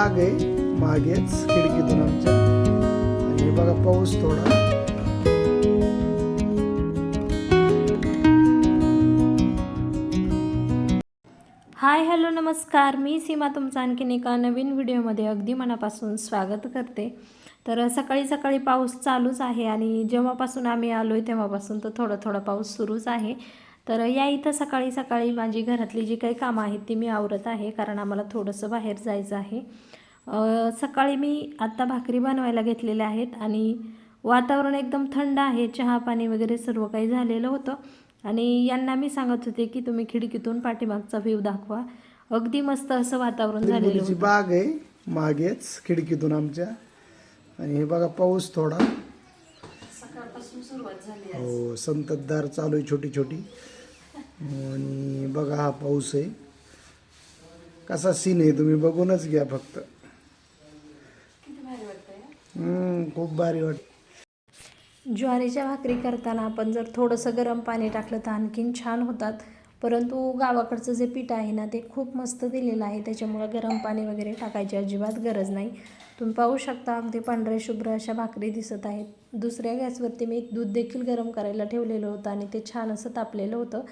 बाग आहे मागेच खिडकीतून आमच्या. आणि हे बघा पाऊस थोडा. हाय हॅलो नमस्कार. मी सीमा तुमचं आणखीन एका नवीन व्हिडिओमध्ये अगदी मनापासून स्वागत करते. तर सकाळी सकाळी पाऊस चालूच आहे आणि जेव्हापासून आम्ही आलो आहे तेव्हापासून तर थोडा थोडा पाऊस सुरूच आहे. तर या इथं सकाळी सकाळी माझी घरातली जी काही कामं आहेत ती मी आवरत आहे कारण आम्हाला थोडंसं बाहेर जायचं आहे. सकाळी मी आत्ता भाकरी बनवायला घेतलेल्या आहेत आणि वातावरण एकदम थंड आहे. चहा पाणी वगैरे सर्व काही झालेलं होतं. आणि यांना मी सांगत होते की तुम्ही खिडकीतून पाठीमागचा व्ह्यू दाखवा. अगदी मस्त असं वातावरण झालेलं होतं. बाग आहे मागेच खिडकीतून आमच्या. आणि हे बघा पाऊस थोडा. सकाळपासून सुरुवात झाली हो संततधार चालू आहे छोटी छोटी आणि बघा हा पाऊस आहे. कसा सीन आहे तुम्ही बघूनच घ्या फक्त. खूप भारी वाटत. ज्वारीच्या भाकरी करताना आपण जर थोडंसं गरम पाणी टाकलं तर आणखीन छान होतात. परंतु गावाकडचं जे पीठ आहे ना ते खूप मस्त दिलेलं आहे. त्याच्यामुळं गरम पाणी वगैरे टाकायची अजिबात गरज नाही. तुम्ही पाहू शकता अगदी पांढरे शुभ्र अशा भाकरी दिसत आहेत. दुसऱ्या गॅसवरती मी दूध देखील गरम करायला ठेवलेलं होतं आणि ते छान असं तापलेलं होतं.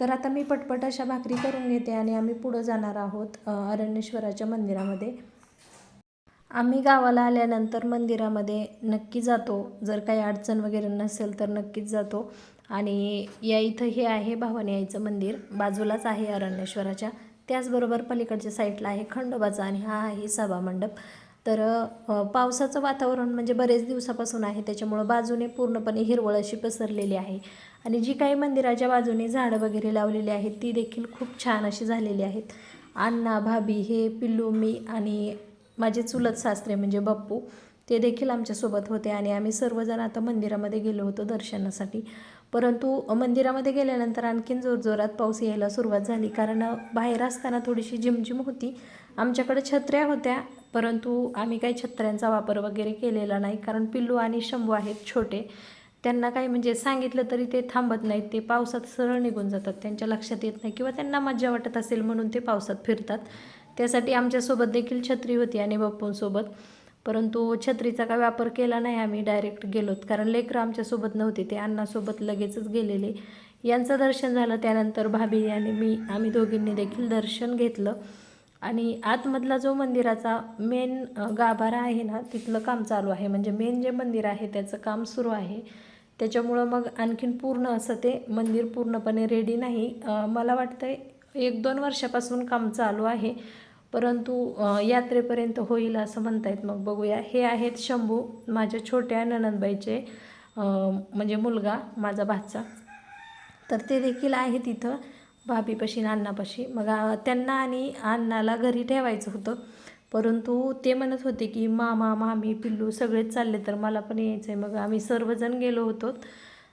तर आता मी पटपट अशा भाकरी करून घेते आणि आम्ही पुढं जाणार आहोत अरण्येश्वराच्या मंदिरामध्ये. आम्ही गावाला आल्यानंतर मंदिरामध्ये नक्की जातो. जर काही अडचण वगैरे नसेल तर नक्कीच जातो. आणि या इथं हे आहे भवानी आईचं मंदिर. बाजूलाच आहे अरण्येश्वराच्या. त्याचबरोबर पलीकडच्या साईडला आहे खंडोबाचा आणि हा आहे सभा मंडप. तर पावसाचं वातावरण म्हणजे बरेच दिवसापासून आहे. त्याच्यामुळं बाजूने पूर्णपणे हिरवळ अशी पसरलेली आहे. आणि जी काही मंदिराच्या बाजूने झाडं वगैरे लावलेली आहेत ती देखील खूप छान अशी झालेली आहेत. अण्णा भाभी हे पिल्लू मी आणि माझे चुलत सासरे म्हणजे बप्पू ते देखील आमच्यासोबत होते आणि आम्ही सर्वजण आता मंदिरामध्ये गेलो होतो दर्शनासाठी. परंतु मंदिरामध्ये गेल्यानंतर आणखीन जोरजोरात पाऊस यायला सुरुवात झाली. कारण बाहेर असताना थोडीशी झिमझिम होती. आमच्याकडे छत्र्या होत्या परंतु आम्ही काही छत्र्यांचा वापर वगैरे केलेला नाही. कारण पिल्लू आणि शंभू आहेत छोटे. त्यांना काही म्हणजे सांगितलं तरी ते थांबत नाहीत. ते पावसात सरळ निघून जातात. त्यांच्या लक्षात येत नाही किंवा त्यांना मज्जा वाटत असेल म्हणून ते पावसात फिरतात. त्यासाठी आमच्यासोबत देखील छत्री होती आणि बाप्पूंसोबत. परंतु छत्रीचा काय वापर केला नाही आम्ही डायरेक्ट गेलोत. कारण लेकरं आमच्यासोबत नव्हते ते अण्णासोबत लगेचच गेलेले. यांचं दर्शन झालं त्यानंतर भाभी आणि मी आम्ही दोघींनी देखील दर्शन घेतलं. आणि आतमधला जो मंदिराचा मेन गाभारा आहे ना तिथलं काम चालू आहे. म्हणजे मेन जे मंदिर आहे त्याचं काम सुरू आहे. त्याच्यामुळं मग आणखीन पूर्ण असं ते मंदिर पूर्णपणे रेडी नाही. मला वाटतं एक दोन वर्षापासून काम चालू आहे परंतु यात्रेपर्यंत होईल असं म्हणतायत. मग बघूया. हे आहेत शंभू माझ्या छोट्या ननंदबाईचे म्हणजे मुलगा माझा भाचा. तर ते देखील आहे तिथं भाभीपाशी अण्णापाशी मग त्यांना आणि अण्णाला घरी ठेवायचं होतं. परंतु ते म्हणत होते की मामा मामी पिल्लू सगळेच चालले तर मला पण यायचं आहे मग आम्ही सर्वजण गेलो होतो.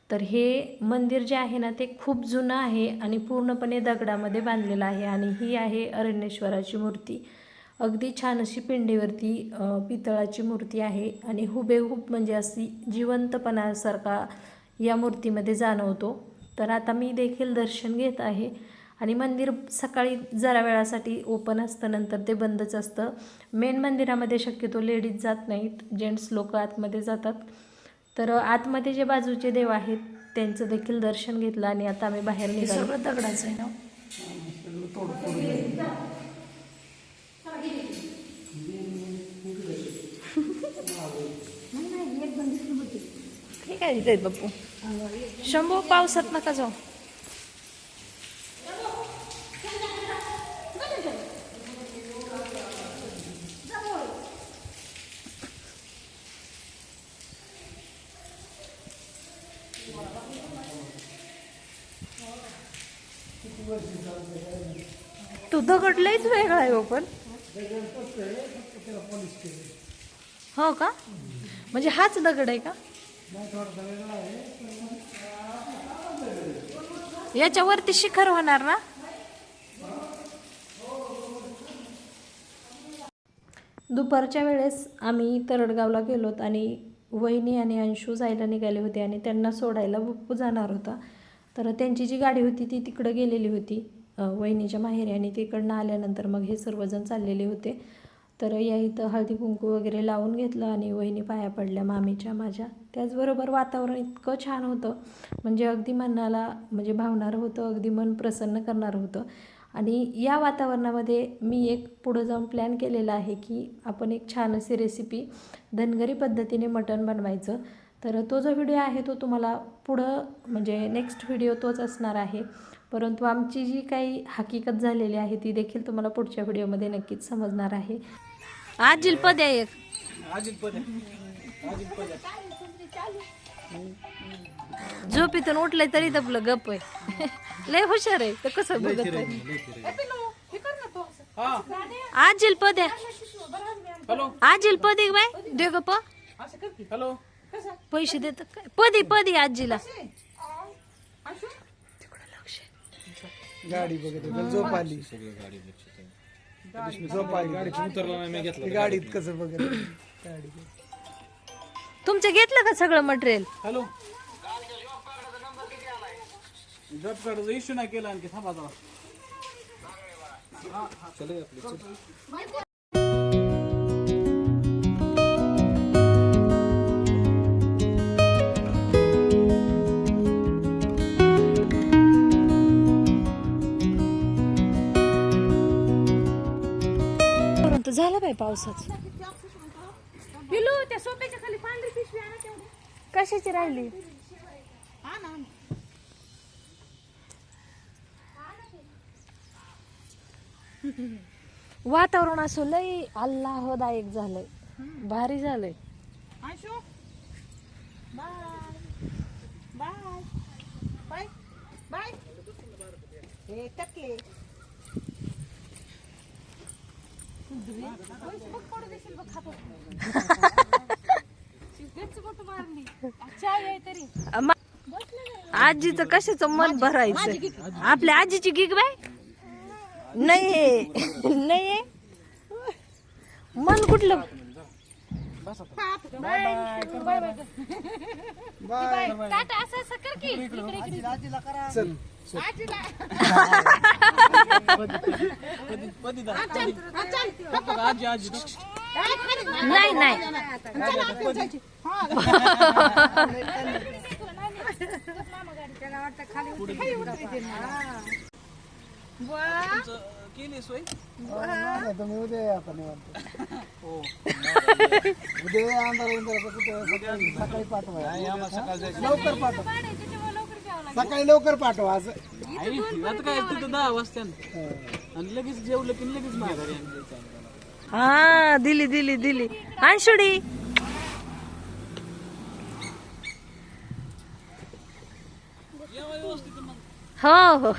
तर हे मंदिर जे आहे ना ते खूप जुनं आहे आणि पूर्णपणे दगडामध्ये बांधलेलं आहे आणि ही आहे अरण्येश्वराची मूर्ती. अगदी छान अशी पिंडीवरती पितळाची मूर्ती आहे आणि हुबेहूब म्हणजे अशी जिवंतपणासारखा या मूर्तीमध्ये जाणवतो. तर आता मी देखील दर्शन घेत आहे आणि मंदिर सकाळी जरा वेळासाठी ओपन असतं नंतर ते बंदच असतं. मेन मंदिरामध्ये शक्यतो लेडीज जात नाहीत जेंट्स लोक आतमध्ये जातात. तर आतमध्ये जे बाजूचे देव आहेत त्यांचं देखील दर्शन घेतलं आणि आता आम्ही बाहेर निघालो. सगळं दगडाचं आहे ना? ठीक आहे तिथे बाप्पू शंभू पावसात नका जाऊ. तू दगड लईच वेगळा आहे हो पण. हो का? म्हणजे हाच दगड आहे का? याच्यावरती शिखर होणार ना? दुपारच्या वेळेस आम्ही तरडगावला गेलोत आणि वहिनी आणि अंशू जायला निघाले होते आणि त्यांना सोडायला बप्पू जाणार होता. तर त्यांची जी गाडी होती ती तिकडं गेलेली होती. वहिनीच्या माहेरी आणि तिकडनं आल्यानंतर मग हे सर्वजण चाललेले होते. तर या इथं हळदी कुंकू वगैरे लावून घेतलं आणि वहिनी पाया पडल्या मामीच्या माझ्या. त्याचबरोबर वातावरण इतकं छान होतं. म्हणजे अगदी मनाला म्हणजे भावणारं होतं अगदी मन प्रसन्न करणारं होतं. आणि या वातावरणामध्ये मी एक पुढं जाऊन प्लॅन केलेला आहे की आपण एक छान अशी रेसिपी धनगरी पद्धतीने मटण बनवायचं. तर तो जो व्हिडिओ आहे तो तुम्हाला पुढं म्हणजे नेक्स्ट व्हिडिओ तोच असणार आहे. परंतु आमची जी काही हकीकत झालेली आहे ती देखील तुम्हाला पुढच्या व्हिडिओमध्ये नक्कीच समजणार आहे. आज जिलपद आहे एक. झोपीतून उठलंय तरी आपलं गप आहे. लय हुशार आहे तर कसं बघत आज जिलपद आहे आज जिलपद आहे बाय दे गप हॅलो पैसे देतात काय? पदी पदी आजीला. गाडी बघत होता, झोप आली. झोप आली उतरला नाही मी घेतला ती गाडीत कसं बघत? होती. गाडी तुमचं घेतलं का सगळं मटेरियल हॅलो. जॉब कार्डचा इश्यू नाही केला आणखी थांबा जरा. परंतु झालं बाय पावसाच. पिलू त्या सोप्याच्या खाली पांढरी पिशवी आणा तेवढी. कशाची राहिली? हा ना वातावरण असं लय आल्लाहदायक झालंय. भारी झालंय. आशो बाय. बाय. बाय. बाय. हे टकले आजीचं कशाचं मन भरायचं? आपल्या आजीची गिग बाय? नाही नाही मन कुठलं? बाय बाय बाय टाटा असं असं कर की इकडे इकडे चल आजीला कधी दा- हा, चल हा, चल फक्त आजी आजी नाही हा हा. केली सोय तुम्ही उद्या या आता निवांत. हो उद्या या अंधार अंधार कुठं सकाळी सकाळी पाठवा लवकर पाठवा. सकाळी लवकर पाठवा असं आता काय तिथं दहा वाजता आणि लगेच जेवलं की लगेच माघारी. हा दिली दिली दिली. अंशुडी हो हो.